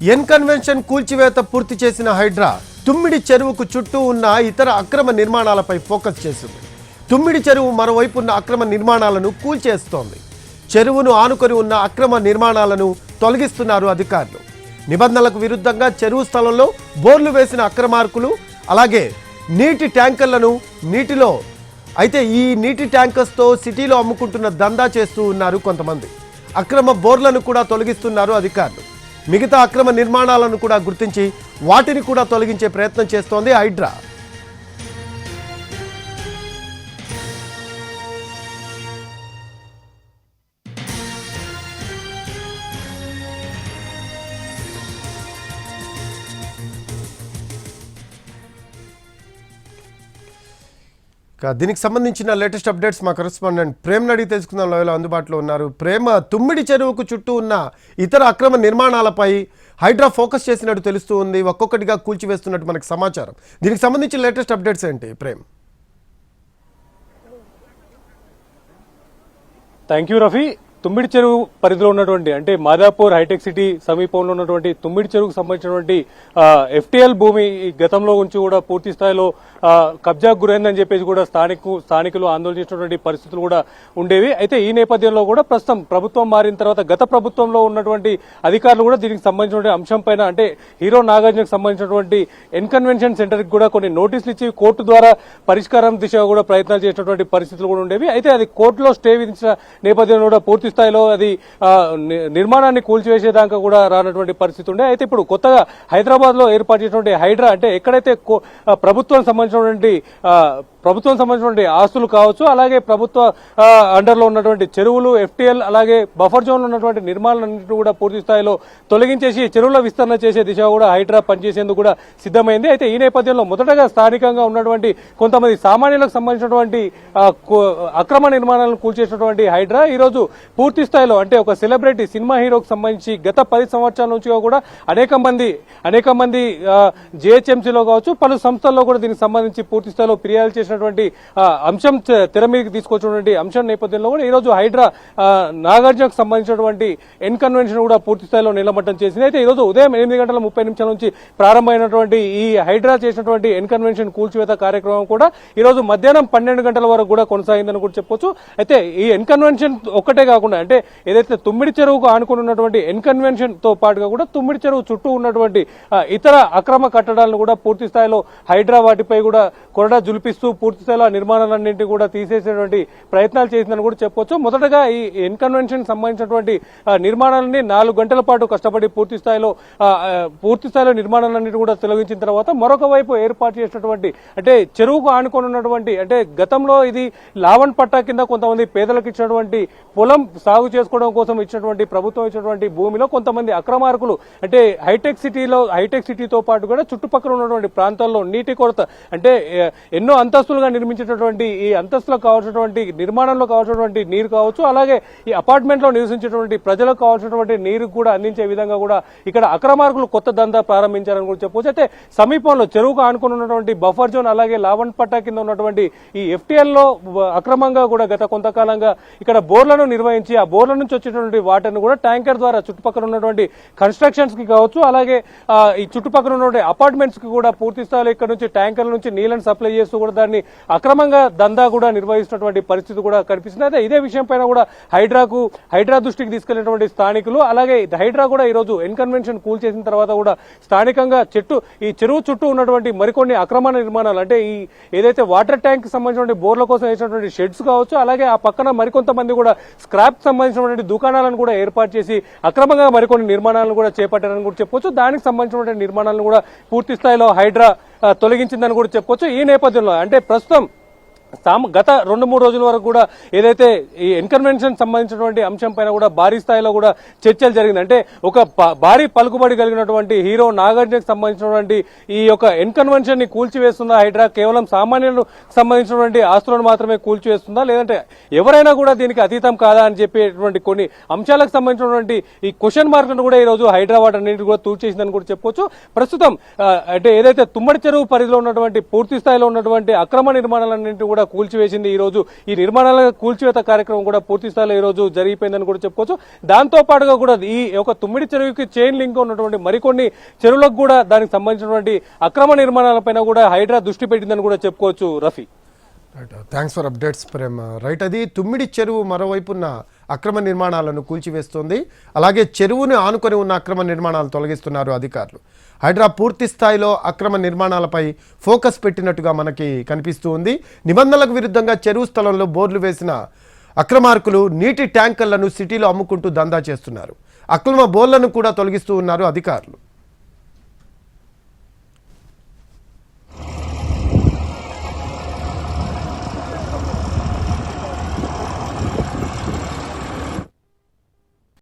N convention కూల్చివేత పూర్తి చేసిన హైడ్రా తుమ్మిడి చెరువుకు చుట్టూ ఉన్న ఇతర అక్రమ నిర్మాణాలపై ఫోకస్ చేసింది. తుమ్మిడి చెరువు మరోవైపు ఉన్న అక్రమ నిర్మాణాలను కూల్చేస్తోంది. చెరువును ఆనుకొని ఉన్న అక్రమ నిర్మాణాలను తొలగిస్తున్నారు అధికారులు. నిబంధనలకు విరుద్ధంగా చెరువు స్థలంలో బోర్లు వేసిన అక్రమార్కులు అలాగే నీటి ట్యాంకర్లను నీటిలో అయితే ఈ నీటి ట్యాంకర్స్తో సిటీలో అమ్ముకుంటున్న దందా చేస్తూ ఉన్నారు కొంతమంది. అక్రమ బోర్లను కూడా తొలగిస్తున్నారు అధికారులు. మిగతా అక్రమ నిర్మాణాలను కూడా గుర్తించి వాటిని కూడా తొలగించే ప్రయత్నం చేస్తోంది హైడ్రా. దీనికి సంబంధించిన లేటెస్ట్ అప్డేట్స్ మా కరెస్పాండెంట్ ప్రేమ్ అడిగి తెలుసుకుందాం. లైవ్లో అందుబాటులో ఉన్నారు. ప్రేమ తుమ్మిడి చెరువుకు చుట్టూ ఉన్న ఇతర అక్రమ నిర్మాణాలపై హైడ్రా ఫోకస్ చేసినట్టు తెలుస్తూ ఉంది. ఒక్కొక్కటిగా కూల్చివేస్తున్నట్టు మనకు సమాచారం. దీనికి సంబంధించిన లేటెస్ట్ అప్డేట్స్ ఏంటి ప్రేమ్? థ్యాంక్ యూ రఫీ తుమ్మిడి చెరువు పరిధిలో ఉన్నటువంటి అంటే మాదాపూర్ హైటెక్ సిటీ సమీపంలో ఉన్నటువంటి తుమ్మిడి చెరువుకు సంబంధించినటువంటి ఎఫ్టీఎల్ భూమి గతంలో ఉంచి కూడా పూర్తి స్థాయిలో కబ్జా కబ్జాకు గురైందని చెప్పేసి కూడా స్థానికు స్థానికులు ఆందోళన చేసినటువంటి పరిస్థితులు కూడా ఉండేవి. అయితే ఈ నేపథ్యంలో కూడా ప్రస్తుతం ప్రభుత్వం మారిన తర్వాత గత ప్రభుత్వంలో ఉన్నటువంటి అధికారులు కూడా దీనికి సంబంధించినటువంటి అంశం పైన అంటే హీరో నాగార్జునకు సంబంధించినటువంటి ఎన్కన్వెన్షన్ సెంటర్కి కూడా కొన్ని నోటీసులు ఇచ్చి కోర్టు ద్వారా పరిష్కారం దిశగా కూడా ప్రయత్నాలు చేసినటువంటి పరిస్థితులు కూడా ఉండేవి. అయితే అది కోర్టులో స్టే విధించిన నేపథ్యంలో కూడా పూర్తి స్థాయిలో అది ని- నిర్మాణాన్ని కూల్చివేసేదాకా కూడా రానటువంటి పరిస్థితి ఉండే. అయితే ఇప్పుడు కొత్తగా హైదరాబాద్లో ఏర్పాటు చేసినటువంటి హైడ్రా అంటే ఎక్కడైతే ప్రభుత్వం సంబంధించినటువంటి ప్రభుత్వం సంబంధించినటువంటి ఆస్తులు కావచ్చు అలాగే ప్రభుత్వ అండర్లో ఉన్నటువంటి చెరువులు ఎఫ్టీఎల్ అలాగే బఫర్ జోన్ ఉన్నటువంటి నిర్మాణాలన్నింటినీ కూడా పూర్తి స్థాయిలో తొలగించేసి చెరువుల విస్తరణ చేసే దిశగా కూడా హైడ్రా పనిచేసేందుకు కూడా సిద్ధమైంది. అయితే ఈ నేపథ్యంలో మొదటగా స్థానికంగా ఉన్నటువంటి కొంతమంది సామాన్యులకు సంబంధించినటువంటి అక్రమ నిర్మాణాలను కూల్చేసినటువంటి హైడ్రా ఈ రోజు పూర్తి స్థాయిలో అంటే ఒక సెలబ్రిటీ సినిమా హీరోకి సంబంధించి గత పది సంవత్సరాల నుంచి కూడా అనేక మంది అనేక మంది జిహెచ్ఎంసీలో కావచ్చు పలు సంస్థల్లో కూడా దీనికి సంబంధించి పూర్తి స్థాయిలో ఫిర్యాదు చేసినటువంటి అంశం తెర మీదకి తీసుకొచ్చినటువంటి అంశం నేపథ్యంలో కూడా ఈ రోజు హైడ్రా నాగార్జునకు సంబంధించినటువంటి ఎన్ కన్వెన్షన్ కూడా పూర్తి స్థాయిలో నిలమట్టం చేసింది. అయితే ఈ రోజు ఉదయం ఎనిమిది గంటల ముప్పై నిమిషాల నుంచి ప్రారంభమైనటువంటి ఈ హైడ్రా చేసినటువంటి ఎన్ కన్వెన్షన్ కూల్చివేత కార్యక్రమం కూడా ఈ రోజు మధ్యాహ్నం పన్నెండు గంటల వరకు కూడా కొనసాగిందని కూడా చెప్పొచ్చు. అయితే ఈ ఎన్ కన్వెన్షన్ ఒక్కటే కాకుండా అంటే ఏదైతే తుమ్మిడి చెరువుకు ఆనుకుని ఉన్నటువంటి తో పాటుగా కూడా తుమ్మిడి చెరువు చుట్టూ ఉన్నటువంటి ఇతర అక్రమ కట్టడాలను కూడా పూర్తి స్థాయిలో హైడ్రా వాటిపై కూడా కొరడా జులిపిస్తూ పూర్తి స్థాయిలో ఆ నిర్మాణాలన్నింటినీ కూడా తీసేసేటువంటి ప్రయత్నాలు చేసిందని కూడా చెప్పొచ్చు. మొదటగా ఈ ఎన్ కన్వెన్షన్ సంబంధించినటువంటి ఆ, నిర్మాణాలని నాలుగు గంటల పాటు కష్టపడి పూర్తి స్థాయిలో పూర్తి స్థాయిలో నిర్మాణాలన్నింటినీ కూడా తొలగించిన తర్వాత మరొక వైపు ఏర్పాటు చేసినటువంటి అంటే చెరువుకు ఆనుకొని ఉన్నటువంటి అంటే గతంలో ఇది లావణ్ పట్టా కింద కొంతమంది పేదలకు ఇచ్చినటువంటి పొలం సాగు చేసుకోవడం కోసం ఇచ్చినటువంటి ప్రభుత్వం ఇచ్చినటువంటి భూమిలో కొంతమంది అక్రమార్కులు అంటే హైటెక్ సిటీలో హైటెక్ సిటీతో పాటు కూడా చుట్టుపక్కల ఉన్నటువంటి ప్రాంతాల్లో నీటి కొరత అంటే ఎన్నో అంతస్తులుగా నిర్మించేటటువంటి ఈ అంతస్తులకు కావాల్సినటువంటి నిర్మాణంలో కావాల్సినటువంటి నీరు కావచ్చు అలాగే ఈ అపార్ట్మెంట్లో నివసించేటువంటి ప్రజలకు కావాల్సినటువంటి నీరు కూడా అందించే విధంగా కూడా ఇక్కడ అక్రమార్కులు కొత్త దందా ప్రారంభించారని కూడా చెప్పవచ్చు. అయితే సమీపంలో చెరువుకు ఆనుకుని ఉన్నటువంటి బఫర్ జోన్ అలాగే లావణ్ పట్టా కింద ఉన్నటువంటి ఈ ఎఫ్టీఎల్లో అక్రమంగా కూడా గత కొంతకాలంగా ఇక్కడ బోర్లను నిర్వహించి ఆ బోర్ల నుంచి వచ్చేటువంటి వాటర్ని కూడా ట్యాంకర్ ద్వారా చుట్టుపక్కల ఉన్నటువంటి కన్స్ట్రక్షన్స్కి కావచ్చు అలాగే ఈ చుట్టుపక్కల ఉన్నటువంటి అపార్ట్మెంట్స్కి కూడా పూర్తి స్థాయిలో ఇక్కడ నుంచి ట్యాంకర్ల నుంచి నీళ్ళని సప్లై చేస్తూ కూడా దాన్ని అక్రమంగా దందా కూడా నిర్వహిస్తున్నటువంటి పరిస్థితి కూడా కనిపిస్తుంది. అయితే ఇదే విషయం పైన కూడా హైడ్రాకు హైడ్రా దృష్టికి తీసుకెళ్ళినటువంటి స్థానికులు అలాగే హైడ్రా కూడా ఈ రోజు ఎన్కన్వెన్షన్ కూల్ చేసిన తర్వాత కూడా స్థానికంగా చెట్టు ఈ చెరువు చుట్టూ ఉన్నటువంటి మరికొన్ని అక్రమ నిర్మాణాలు అంటే ఈ ఏదైతే వాటర్ ట్యాంక్ సంబంధించిన సంబంధించినటువంటి బోర్ల కోసం వేసినటువంటి షెడ్స్ కావచ్చు అలాగే ఆ పక్కన మరికొంతమంది కూడా స్క్రాప్ సంబంధించినటువంటి దుకాణాలను కూడా ఏర్పాటు చేసి అక్రమంగా మరికొన్ని నిర్మాణాలను కూడా చేపట్టారని కూడా చెప్పొచ్చు. దానికి సంబంధించినటువంటి నిర్మాణాలను కూడా పూర్తి స్థాయిలో హైడ్రా తొలగించిందని కూడా చెప్పొచ్చు. ఈ నేపథ్యంలో అంటే ప్రస్తుతం తాము గత రెండు మూడు రోజుల వరకు కూడా ఏదైతే ఈ ఎన్కన్వెన్షన్ సంబంధించినటువంటి అంశం పైన కూడా భారీ స్థాయిలో కూడా చర్చలు జరిగింది. అంటే ఒక భారీ పలుకుబడి కలిగినటువంటి హీరో నాగార్జునకు సంబంధించినటువంటి ఈ యొక్క ఎన్కన్వెన్షన్ని కూల్చివేస్తుందా హైడ్రా? కేవలం సామాన్యులకు సంబంధించినటువంటి ఆస్తులను మాత్రమే కూల్చివేస్తుందా? లేదంటే ఎవరైనా కూడా దీనికి అతీతం కాదా అని చెప్పేటువంటి కొన్ని అంశాలకు సంబంధించినటువంటి ఈ క్వశ్చన్ మార్కులను కూడా ఈ రోజు హైదరాబాద్ అన్నింటి కూడా తూచేసిందని కూడా చెప్పొచ్చు. ప్రస్తుతం అంటే ఏదైతే తుమ్మడి చెరువు పరిధిలో ఉన్నటువంటి పూర్తి స్థాయిలో ఉన్నటువంటి అక్రమ నిర్మాణాలన్నింటినీ కూడా కూడా కూల్చివేసింది. ఈ రోజు ఈ నిర్మాణాల కూల్చివేత కార్యక్రమం కూడా పూర్తి స్థాయిలో ఈ రోజు జరిగిపోయిందని కూడా చెప్పుకోవచ్చు. దాంతో పాటుగా కూడా ఈ యొక్క తుమ్మిడి చెరువుకి చైన్ లింక్ ఉన్నటువంటి మరికొన్ని చెరువులకు కూడా దానికి సంబంధించినటువంటి అక్రమ నిర్మాణాలపైన కూడా హైడ్రా దృష్టి పెట్టిందని కూడా చెప్పుకోవచ్చు Rafi. Thanks for updates Prema right అది తుమ్మిడి చెరువు మరోవైపున్న అక్రమ నిర్మాణాలను కూల్చివేస్తోంది. అలాగే చెరువును ఆనుకొని ఉన్న అక్రమ నిర్మాణాలు తొలగిస్తున్నారు అధికారులు. హైడ్రా పూర్తి స్థాయిలో అక్రమ నిర్మాణాలపై ఫోకస్ పెట్టినట్టుగా మనకి కనిపిస్తూ ఉంది. నిబంధనలకు విరుద్ధంగా చెరువు స్థలంలో బోర్లు వేసిన అక్రమార్కులు నీటి ట్యాంకర్లను సిటీలో అమ్ముకుంటూ దందా చేస్తున్నారు. అక్రమ బోర్లను కూడా తొలగిస్తూ ఉన్నారు అధికారులు.